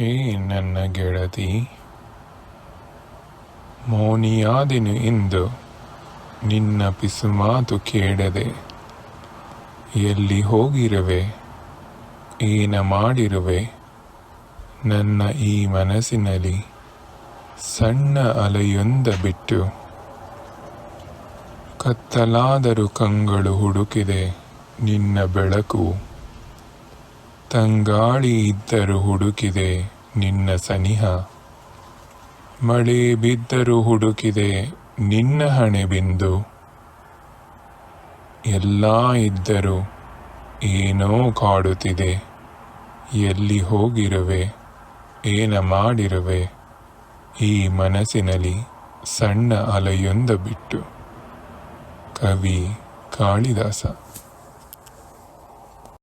ಹೇ ನನ್ನ ಗೆಳತಿ. ಮೌನಿಯಾದೆನು ಇಂದು ನಿನ್ನ ಪಿಸುಮಾತು ಕೇಳದೆ ಎಲ್ಲಿ ಹೋಗಿರುವೆ? ಏನ ಮಾಡಿರುವೆ? ನನ್ನ ಈ ಮನಸ್ಸಿನಲ್ಲಿ ಸಣ್ಣ ಅಲೆಯೊಂದ ಬಿಟ್ಟು ಕತ್ತಲಾದರೂ ಕಂಗಳು ಹುಡುಕಿದೆ ನಿನ್ನ ಬೆಳಕು. ತಂಗಾಳಿ ಇದ್ದರೂ ಹುಡುಕಿದೆ ನಿನ್ನ ಸನಿಹ. ಮಳೆ ಬಿದ್ದರೂ ಹುಡುಕಿದೆ ನಿನ್ನ ಹಣೆ ಬಿಂದು. ಎಲ್ಲ ಇದ್ದರೂ ಏನೋ ಕಾಡುತ್ತಿದೆ. ಎಲ್ಲಿ ಹೋಗಿರುವೆ, ಏನ ಮಾಡಿರುವೆ? ಈ ಮನಸ್ಸಿನಲ್ಲಿ ಸಣ್ಣ ಅಲೆಯೊಂದ ಬಿಟ್ಟು. ಕವಿ ಕಾಳಿದಾಸ.